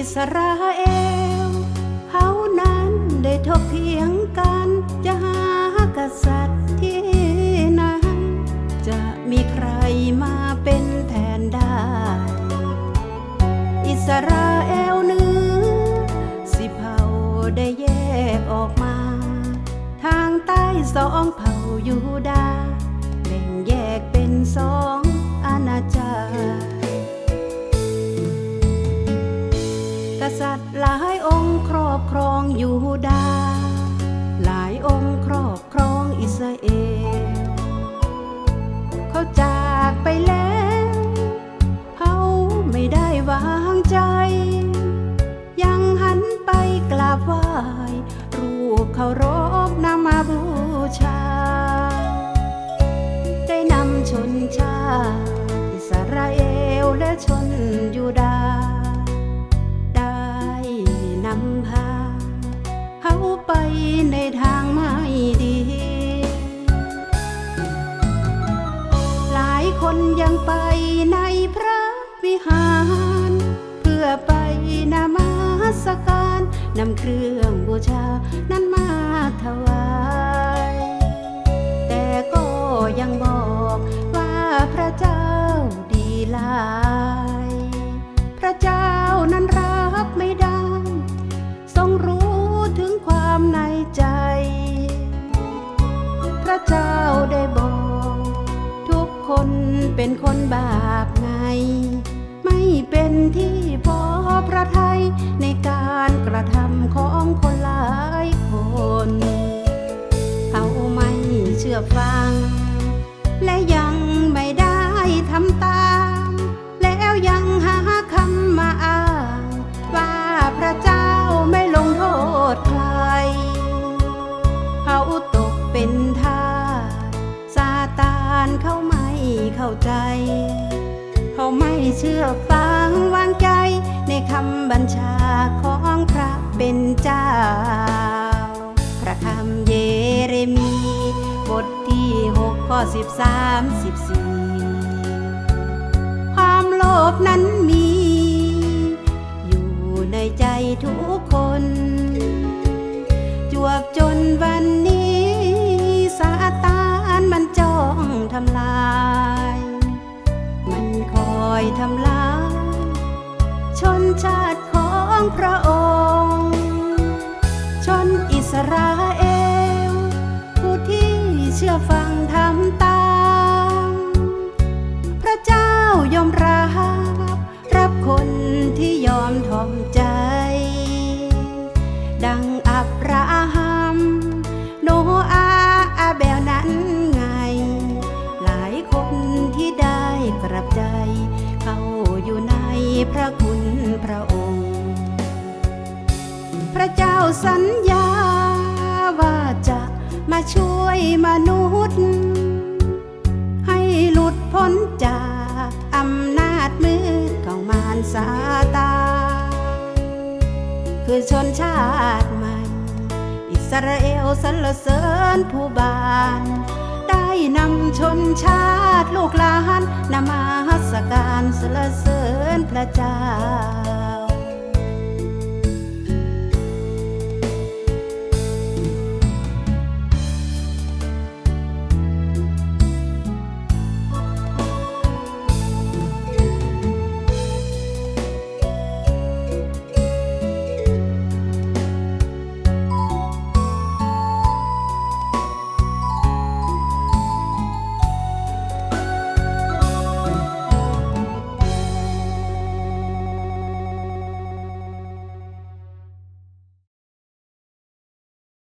อิสราเอลเขานั้นได้ถกเถียงกัน จะหากษัตริย์ที่ไหนจะมีใครมาเป็นแทนได้ อิสราเอลเหนือสิเผ่าได้แยกออกมา ทางใต้สองเผ่ายูดาแบ่งแยกเป็นสอง ษัตริย์หลายองค์ครอบครองยูดาห์หลายองค์ครอบครองอิสราเอลเขาจากไปแล้วเขาไม่ได้วางใจ ยังหันไปกราบไหว้รูปเคารพนำมาบูชา ได้นำชนชาติอิสราเอลและชนยูดา ไปในทางไม่ดี หลายคนยังไปในพระวิหาร เพื่อไปนมัสการนำเครื่องบูชานั้นมาถวาย แต่ก็ยังบอกว่าพระเจ้าดีลา ในใจ พระเจ้าได้บอก ทุกคนเป็นคนบาปไง ไม่เป็นที่พอพระทัยในการกระทำของคนหลายคน เขาไม่เชื่อฟัง และยัง เข้าใจ เขาไม่เชื่อฟังวางใจ ในคำบัญชาของพระเป็นเจ้า พระคำเยเรมี บทที่หกข้อสิบสามสิบสี่ความโลภนั้นมี อยู่ในใจทุกคน จวบจนวันนี้ ชาติของพระองค์ พระเจ้าสัญญา ว่าจะมาช่วยมนุษย์ ให้หลุดพ้นจากอำนาจมืดของมารซาตานคือชนชาติใหม่ อิสราเอลสรรเสริญผู้บาน ได้นำชนชาติลูกหลานนมาสการสรรเสริญพระเจ้า